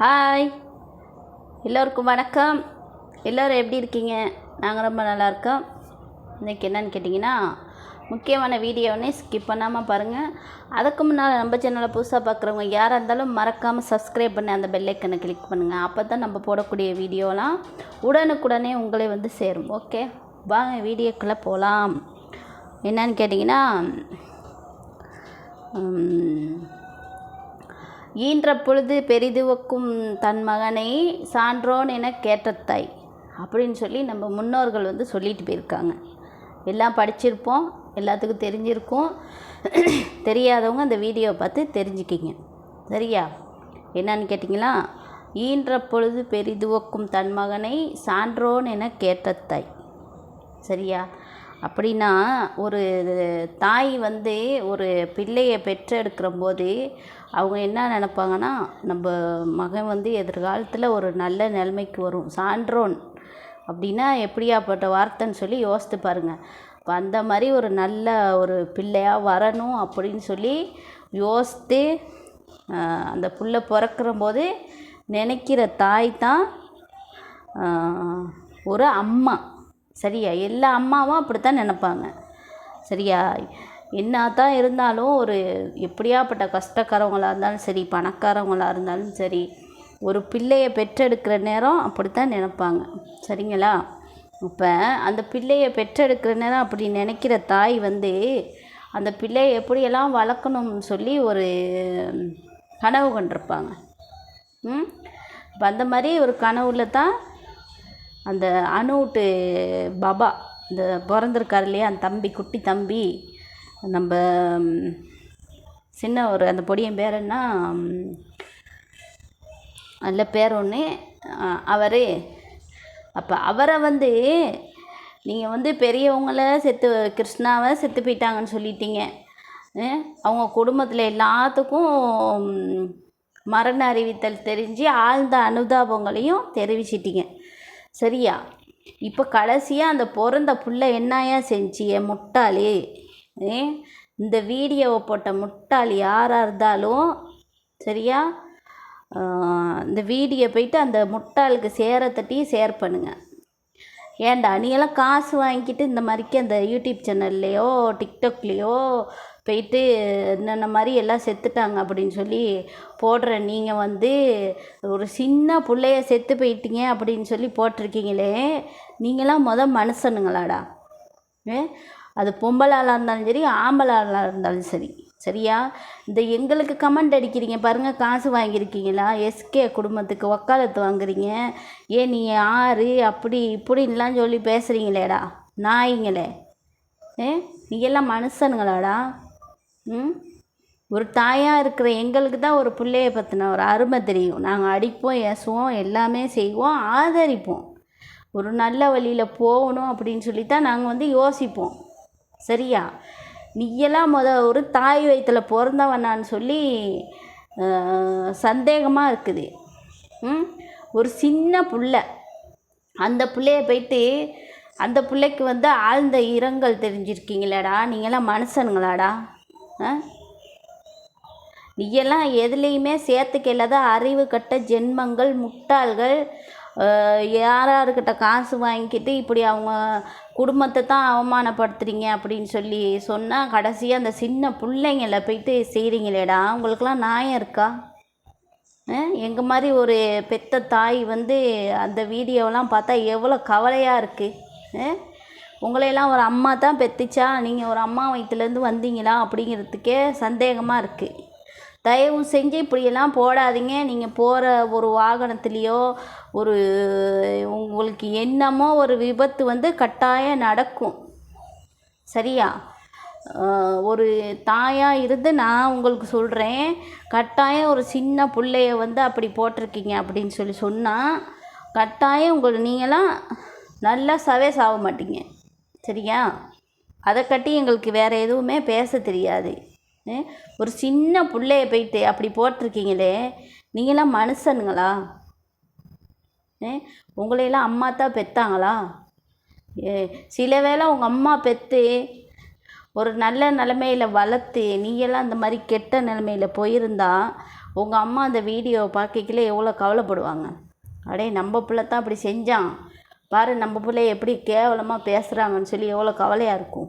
Hi எல்லோருக்கும் வணக்கம். எல்லோரும் எப்படி இருக்கீங்க? நாங்கள் ரொம்ப நல்லா இருக்கோம். இன்றைக்கி என்னன்னு கேட்டிங்கன்னா முக்கியமான வீடியோனே ஸ்கிப் பண்ணாமல் பாருங்கள் அதுக்கு முன்னால் நம்ம சேனலை புதுசாக பார்க்குறவங்க யாராக இருந்தாலும் மறக்காமல் சப்ஸ்கிரைப் பண்ணி அந்த பெல்லைக்கனை கிளிக் பண்ணுங்கள் அப்போ தான் நம்ம போடக்கூடிய வீடியோலாம் உடனுக்குடனே உங்களை வந்து சேரும். ஓகே வாங்க வீடியோக்குள்ளே போகலாம் என்னன்னு கேட்டிங்கன்னா ஈன்ற பொழுது பெரிதுவக்கும் தன் மகனை சான்றோன் என கேட்ட தாய் அப்படின்னு சொல்லி நம்ம முன்னோர்கள் வந்து சொல்லிட்டு போயிருக்காங்க. எல்லாம் படிச்சிருப்போம் எல்லாத்துக்கும் தெரிஞ்சிருக்கும். தெரியாதவங்க அந்த வீடியோவை பார்த்து தெரிஞ்சுக்கிங்க. சரியா? என்னன்னு கேட்டிங்களா? ஈன்ற பொழுது பெரிதுவக்கும் தன் மகனை சான்றோன் என கேட்ட தாய் சரியா? அப்படின்னா ஒரு தாய் வந்து ஒரு பிள்ளையை பெற்றெடுக்கிற போது அவங்க என்ன நினப்பாங்கன்னா நம்ம மகன் வந்து எதிர்காலத்தில் ஒரு நல்ல நிலைமைக்கு வரும். சான்றோன் அப்படின்னா எப்படியாப்பட்ட வார்த்தைன்னு சொல்லி யோசித்து பாருங்கள் இப்போ அந்த மாதிரி ஒரு நல்ல ஒரு பிள்ளையாக வரணும் அப்படின்னு சொல்லி யோசித்து அந்த புள்ள பிறக்கிற போது நினைக்கிற தாய் தான் ஒரு அம்மா. சரியா? எல்லா அம்மாவும் அப்படித்தான் நினப்பாங்க. சரியா? என்ன தான் இருந்தாலும் ஒரு எப்படியாப்பட்ட கஷ்டக்காரவங்களாக இருந்தாலும் சரி பணக்காரவங்களாக இருந்தாலும் சரி ஒரு பிள்ளையை பெற்றெடுக்கிற நேரம் அப்படித்தான் நினப்பாங்க. சரிங்களா? இப்போ அந்த பிள்ளையை பெற்றெடுக்கிற நேரம் அப்படி நினைக்கிற தாய் வந்து அந்த பிள்ளையை எப்படியெல்லாம் வளர்க்கணும்னு சொல்லி ஒரு கனவு கண்டிருப்பாங்க. ம்? இப்போ அந்த மாதிரி ஒரு கனவுல தான் அந்த அணுட்டு பாபா இந்த பிறந்திருக்காரு இல்லையா? அந்த தம்பி குட்டி தம்பி நம்ம சின்ன ஒரு அந்த பொடியன் பேர் என்ன? நல்ல பேர் ஒன்று அவர். அப்போ அவரை வந்து நீங்கள் வந்து பெரியவங்கள செத்து கிருஷ்ணாவை செத்து போயிட்டாங்கன்னு சொல்லிட்டீங்க. அவங்க குடும்பத்தில் எல்லாத்துக்கும் மரண அறிவித்தல் தெரிஞ்சு ஆழ்ந்த அனுதாபங்களையும் தெரிவிச்சிட்டிங்க. சரியா? இப்போ கடைசியாக அந்த பிறந்த புள்ள என்னையா செஞ்சிய முட்டாளி? இந்த வீடியோவை போட்ட முட்டாள் யாராக இருந்தாலும் சரியா இந்த வீடியோ போயிட்டு அந்த முட்டாளுக்கு சேர தட்டி ஷேர் பண்ணுங்கள் ஏன்டா நீங்களாம் காசு வாங்கிட்டு இந்த மாதிரிக்கு அந்த யூடியூப் சேனல்லையோ டிக்டாக்லேயோ போயிட்டு என்னென்ன மாதிரி எல்லாம் செத்துட்டாங்க அப்படின்னு சொல்லி போடுற நீங்கள் வந்து ஒரு சின்ன பிள்ளைய செத்து போயிட்டீங்க அப்படின்னு சொல்லி போட்டிருக்கீங்களே நீங்களாம் மொதல் மனுஷனுங்களாடா. ஏ அது பொம்பளாளாக இருந்தாலும் சரி ஆம்பளாளாக இருந்தாலும் சரி. சரியா? இந்த எங்களுக்கு கமெண்ட் அடிக்கிறீங்க. பாருங்கள் காசு வாங்கியிருக்கீங்களா? எஸ்கே குடும்பத்துக்கு வக்காலத்து வாங்குறீங்க. ஏன் நீ ஆறு அப்படி இப்படின்லாம் சொல்லி பேசுகிறீங்களேடா நாய்ங்களே. ஏ நீ எல்லாம் மனுஷனுங்களாடா? ம்? ஒரு தாயாக இருக்கிற எங்களுக்கு தான் ஒரு பிள்ளைய பற்றின ஒரு அருமை தெரியும். நாங்கள் அடிப்போம் ஏசுவோம் எல்லாமே செய்வோம் ஆதரிப்போம். ஒரு நல்ல வழியில் போகணும் அப்படின்னு சொல்லி தான் நாங்கள் வந்து யோசிப்போம். சரியா? நீயெல்லாம் முத ஒரு தாய் வயிற்றில் பிறந்தவனான்னு சொல்லி சந்தேகமாக இருக்குது. ம்? ஒரு சின்ன புள்ள. அந்த பிள்ளைய போயிட்டு அந்த பிள்ளைக்கு வந்து ஆழ்ந்த இரங்கல் தெரிஞ்சிருக்கீங்களாடா. நீங்களாம் மனுஷனுங்களாடா. ஆ நீயெல்லாம் எதுலேயுமே சேர்த்துக்க தான் அறிவு கட்ட ஜென்மங்கள் முட்டாள்கள் யார் யாருக்கிட்ட காசு வாங்கிக்கிட்டு இப்படி அவங்க குடும்பத்தை தான் அவமானப்படுத்துறீங்க அப்படின்னு சொல்லி சொன்னால் கடைசியாக அந்த சின்ன பிள்ளைங்கள போயிட்டு செய்கிறீங்களேடா உங்களுக்கெல்லாம் நியாயம் இருக்கா? எங்கள் மாதிரி ஒரு பெத்த தாய் வந்து அந்த வீடியோலாம் பார்த்தா எவ்வளோ கவலையாக இருக்குது உங்களையெல்லாம் ஒரு அம்மா தான் பெத்துச்சா நீங்கள் ஒரு அம்மா வயிற்றுலேருந்து வந்தீங்களா அப்படிங்கிறதுக்கே சந்தேகமாக இருக்குது தயவு செஞ்சு இப்படியெல்லாம் போடாதீங்க. நீங்கள் போகிற ஒரு வாகனத்துலேயோ ஒரு உங்களுக்கு என்னமோ ஒரு விபத்து வந்து கட்டாயம் நடக்கும். சரியா? ஒரு தாயாக இருந்து நான் உங்களுக்கு சொல்கிறேன் கட்டாயம் ஒரு சின்ன பிள்ளைய வந்து அப்படி போட்டிருக்கீங்க அப்படின்னு சொல்லி சொன்னால் கட்டாயம் உங்கள் நீங்களாம் நல்லா சவே சாக மாட்டீங்க. சரியா? அதை கட்டி எங்களுக்கு வேறு எதுவுமே பேச தெரியாது. ஒரு சின்ன பிள்ளைய போயிட்டு அப்படி போட்டிருக்கீங்களே. நீங்களாம் மனுஷனுங்களா? ஏ உங்களையெல்லாம் அம்மா தான் பெத்தாங்களா? ஏ சில வேளை உங்கள் அம்மா பெற்று ஒரு நல்ல நிலமையில் வளர்த்து நீங்களாம் அந்த மாதிரி கெட்ட நிலமையில் போயிருந்தா உங்கள் அம்மா அந்த வீடியோவை பார்க்கல எவ்வளோ கவலைப்படுவாங்க? அடே நம்ம பிள்ளை தான் அப்படி செஞ்சான். பாரு நம்ம பிள்ளைய எப்படி கேவலமாக பேசுகிறாங்கன்னு சொல்லி எவ்வளோ கவலையாக இருக்கும்.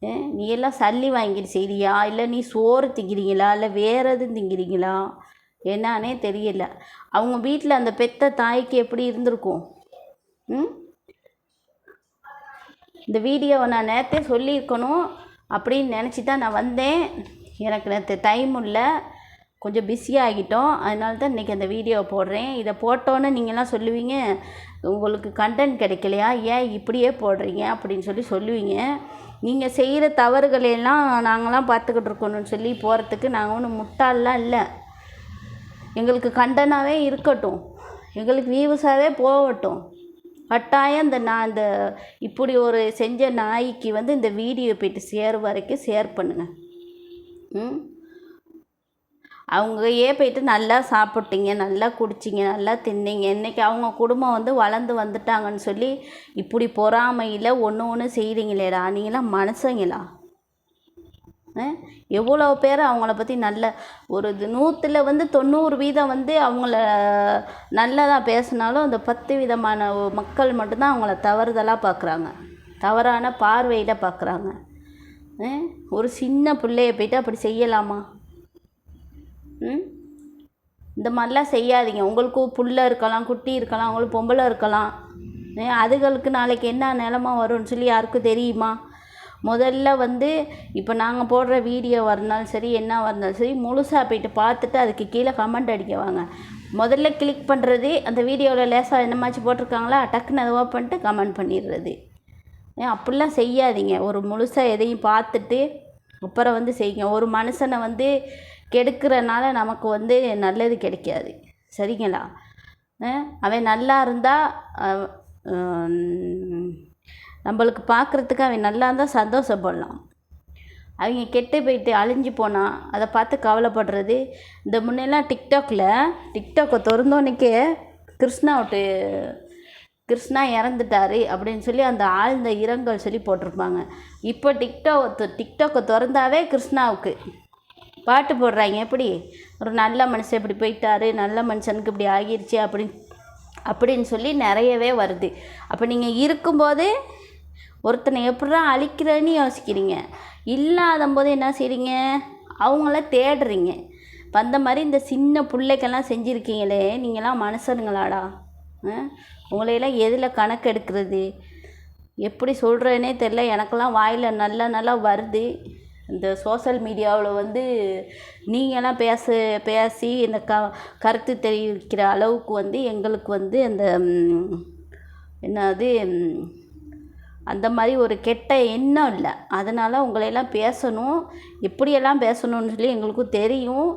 நீ எல்லாம் சல்லி வாங்கிட்டு செய்கிறியா இல்லை நீ சோறு திங்கிறீங்களா? இல்லை வேறு எதுவும் திங்கிறீங்களா? என்னானே தெரியல. அவங்க வீட்டில் அந்த பெத்த தாய்க்கு எப்படி இருந்திருக்கும்? ம்? இந்த வீடியோவை நான் நேரத்தே சொல்லியிருக்கணும் அப்படின்னு நினச்சி தான் நான் வந்தேன். எனக்கு நேற்று டைம் இல்லை. கொஞ்சம் பிஸியாகிட்டோம் அதனால தான் இன்றைக்கி அந்த வீடியோவை போடுறேன். இதை போட்டோன்னே நீங்கள்லாம் சொல்லுவீங்க உங்களுக்கு கண்டென்ட் கிடைக்கலையா? ஏன் இப்படியே போடுறீங்க? அப்படின்னு சொல்லி சொல்லுவீங்க. நீங்கள் செய்கிற தவறுகளையெல்லாம் நாங்களாம் பார்த்துக்கிட்டு இருக்கணும்னு சொல்லி போகிறதுக்கு நாங்கள் ஒன்றும் முட்டாளெலாம் இல்லை. எங்களுக்கு கண்டனாகவே இருக்கட்டும். எங்களுக்கு வியூஸாகவே போகட்டும். கட்டாயம் இந்த நான் இந்த இப்படி ஒரு செஞ்ச நாய்க்கு வந்து இந்த வீடியோ போயிட்டு சேர் வரைக்கும் ஷேர் பண்ணுங்கள் ம்? அவங்கயே போயிட்டு நல்லா சாப்பிட்டீங்க நல்லா குடிச்சிங்க நல்லா தின்னீங்க. இன்றைக்கி அவங்க குடும்பம் வந்து வளர்ந்து வந்துட்டாங்கன்னு சொல்லி இப்படி பொறாமையில் ஒன்று ஒன்று செய்கிறீங்களேடா நீங்களாம் மனுஷங்களா? ஆ? எவ்வளோ பேர் அவங்கள பற்றி நல்ல ஒரு இது. நூற்றில் வந்து தொண்ணூறு வீதம் வந்து அவங்கள நல்லதாக பேசினாலும் அந்த பத்து விதமான மக்கள் மட்டும்தான் அவங்கள தவறுதலாக பார்க்குறாங்க தவறான பார்வையில் பார்க்குறாங்க ஆ? ஒரு சின்ன பிள்ளைய போயிட்டு அப்படி செய்யலாமா? இந்த மாதிரிலாம் செய்யாதீங்க. உங்களுக்கும் புள்ள இருக்கலாம் குட்டி இருக்கலாம் உங்களுக்கு பொம்பளை இருக்கலாம். அதுகளுக்கு நாளைக்கு என்ன நிலமா வரும்னு சொல்லி யாருக்கும் தெரியுமா? முதல்ல வந்து இப்போ நாங்கள் போடுற வீடியோ இருந்தாலும் சரி என்ன இருந்தாலும் சரி முழுசாக போயிட்டு பார்த்துட்டு அதுக்கு கீழே கமெண்ட் அடிக்க வாங்க. முதல்ல கிளிக் பண்ணுறது அந்த வீடியோவில் லேசாக என்னமாச்சு போட்டிருக்காங்களா டக்குன்னு அதை பண்ணிட்டு கமெண்ட் பண்ணிடுறது. ஏன் அப்படிலாம் செய்யாதீங்க. ஒரு முழுசாக எதையும் பார்த்துட்டு அப்புறம் வந்து செய்யுங்க. ஒரு மனுஷனை வந்து கெடுக்கிறனால நமக்கு வந்து நல்லது கிடைக்காது. சரிங்களா? அவன் நல்லா இருந்தால் நம்மளுக்கு பார்க்குறதுக்கு அவன் நல்லா இருந்தால் சந்தோஷப்படலாம். அவங்க கெட்டு போயிட்டு அழிஞ்சு போனால் அதை பார்த்து கவலைப்படுறது. இந்த முன்னெல்லாம் டிக்டாக்ல டிக்டாக்கை திறந்தோன்னைக்கே கிருஷ்ணா விட்டு கிருஷ்ணா இறந்துட்டாரு அப்படின்னு சொல்லி அந்த ஆழ்ந்த இரங்கல் சொல்லி போட்டிருப்பாங்க. இப்போ டிக்டாக் டிக்டாக்கை திறந்தாவே கிருஷ்ணாவுக்கு. பாட்டு போடுறாங்க. எப்படி? ஒரு நல்ல மனுஷன் இப்படி போயிட்டாரு நல்ல மனுஷனுக்கு இப்படி ஆகிருச்சு அப்படின்னு அப்படின்னு சொல்லி நிறையவே வருது. அப்போ நீங்கள் இருக்கும்போது ஒருத்தனை எப்படா அழிக்கிறேன்னு யோசிக்கிறீங்க. இல்லாத போது என்ன செய்கிறீங்க அவங்கள தேடுறீங்க. இப்போ அந்த மாதிரி இந்த சின்ன பிள்ளைக்கெல்லாம் செஞ்சுருக்கீங்களே நீங்களாம் மனுஷனுங்களாடா. ஆ? உங்களையெல்லாம் எதில் கணக்கெடுக்கிறது எப்படி சொல்கிறேனே தெரில எனக்கெல்லாம் வாயில் நல்லா நல்லா வருது. இந்த சோஷியல் மீடியாவில் வந்து நீங்களாம் பேச பேசி இந்த க கருத்து தெரிவிக்கிற அளவுக்கு வந்து எங்களுக்கு வந்து அந்த என்னது அந்த மாதிரி ஒரு கெட்ட எண்ணம் இல்லை. அதனால் உங்களையெல்லாம் பேசணும். எப்படியெல்லாம் பேசணும்னு சொல்லி எங்களுக்கும் தெரியும்.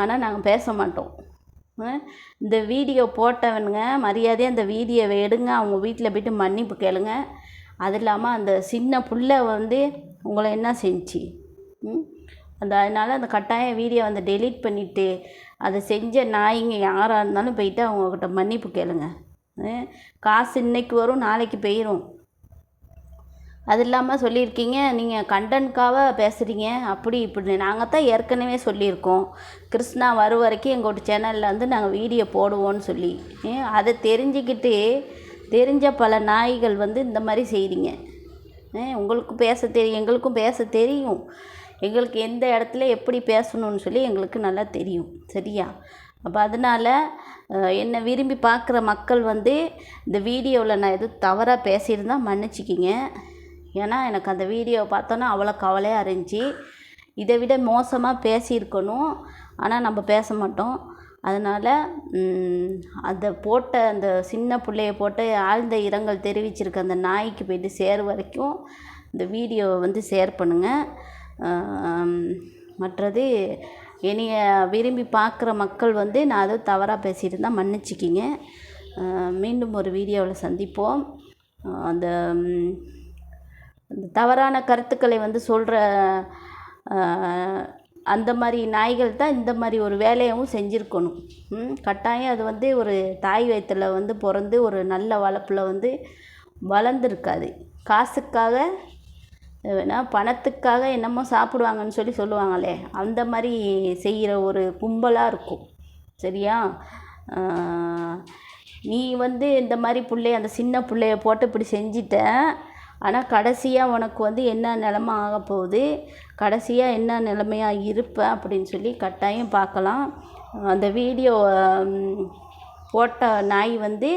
ஆனால் நாங்கள் பேச மாட்டோம். இந்த வீடியோ போட்டவனுங்க மரியாதையாக அந்த வீடியோவை எடுங்க. அவங்க வீட்டில் போயிட்டு மன்னிப்பு கேளுங்க. அது இல்லாமல் அந்த சின்ன புள்ள வந்து உங்களை என்ன செஞ்சு? ம்? அந்த அதனால் அந்த கட்டாய வீடியோ வந்து டெலீட் பண்ணிவிட்டு அதை செஞ்ச நாய்ங்க யாராக இருந்தாலும் போயிட்டு அவங்கக்கிட்ட மன்னிப்பு கேளுங்க. காசு இன்னைக்கு வரும் நாளைக்கு போயிடும் அது இல்லாமல் சொல்லியிருக்கீங்க நீங்கள் கண்டனுக்காக பேசுகிறீங்க அப்படி இப்படி நாங்கள் தான் ஏற்கனவே சொல்லியிருக்கோம். கிருஷ்ணா வரும் வரைக்கும் எங்களோட சேனலில் வந்து நாங்கள் வீடியோ போடுவோம்னு சொல்லி. அதை தெரிஞ்சுக்கிட்டு தெரிஞ்ச பல நாய்கள் வந்து இந்த மாதிரி செய்கிறீங்க ஏன் உங்களுக்கு பேச தெரியும் எங்களுக்கும் பேச தெரியும். எங்களுக்கு எந்த இடத்துல எப்படி பேசணும்னு சொல்லி எங்களுக்கு நல்லா தெரியும். சரியா? அப்போ அதனால் என்னை விரும்பி பார்க்குற மக்கள் வந்து இந்த வீடியோவில் நான் எதுவும் தவறாக பேசியிருந்தா மன்னிச்சிக்கிங்க. ஏன்னா எனக்கு அந்த வீடியோவை பார்த்தோன்னா அவ்வளோ கவலையாக இருந்துச்சு. இதை விட மோசமாக பேசியிருக்கணும். ஆனால் நம்ம பேச மாட்டோம். அதனால் அதை போட்ட அந்த சின்ன பிள்ளைய போட்டு ஆழ்ந்த இரங்கல் தெரிவிச்சிருக்க அந்த நாய்க்கு போயிட்டு சேர் வரைக்கும் இந்த வீடியோவை வந்து ஷேர் பண்ணுங்கள் மற்றது என்னைய விரும்பி பார்க்குற மக்கள் வந்து நான் அதுவும் தவறாக பேசியிருந்தா மன்னிச்சிக்கிங்க. மீண்டும் ஒரு வீடியோவில் சந்திப்போம். அந்த அந்த தவறான கருத்துக்களை வந்து சொல்கிற அந்த மாதிரி நாய்கள் தான் இந்த மாதிரி ஒரு வேலையவும் செஞ்சுருக்கணும். கட்டாயம் அது வந்து ஒரு தாய் வயத்தில் வந்து பிறந்து ஒரு நல்ல வளர்ப்பில் வந்து வளர்ந்துருக்காது. காசுக்காக வேணால் பணத்துக்காக என்னமோ சாப்பிடுவாங்கன்னு சொல்லி சொல்லுவாங்களே அந்த மாதிரி செய்கிற ஒரு கும்பலாக இருக்கும். சரியா? நீ வந்து இந்த மாதிரி பிள்ளைய அந்த சின்ன பிள்ளைய போட்டு இப்படி செஞ்சிட்ட ஆனால் கடைசியாக உனக்கு வந்து என்ன நிலமை ஆக போகுது? கடைசியாக என்ன நிலமையாக இருப்ப? அப்படின்னு சொல்லி கட்டாயம் பார்க்கலாம். அந்த வீடியோ போட்ட நாய் வந்து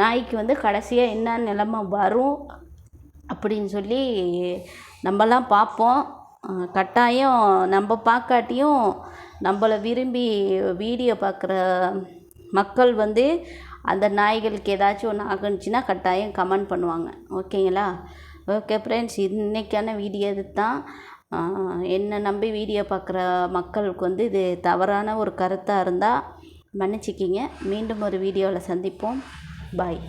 நாய்க்கு வந்து கடைசியாக என்ன நிலமை வரும்? அப்படின்னு சொல்லி நம்மலாம் பார்ப்போம். கட்டாயம் நம்ம பார்க்காட்டியும் நம்மளை விரும்பி வீடியோ பார்க்குற மக்கள் வந்து அந்த நாய்களுக்கு ஏதாச்சும் ஒன்று ஆகுனுச்சுன்னா கட்டாயம் கமெண்ட் பண்ணுவாங்க. ஓகேங்களா? ஓகே ஃப்ரெண்ட்ஸ் இன்றைக்கான வீடியோ இது தான் என்னை நம்பி வீடியோ பார்க்குற மக்களுக்கு வந்து இது தவறான ஒரு கருத்தாக இருந்தால் மன்னிச்சிக்கிங்க. மீண்டும் ஒரு வீடியோவில் சந்திப்போம். பாய்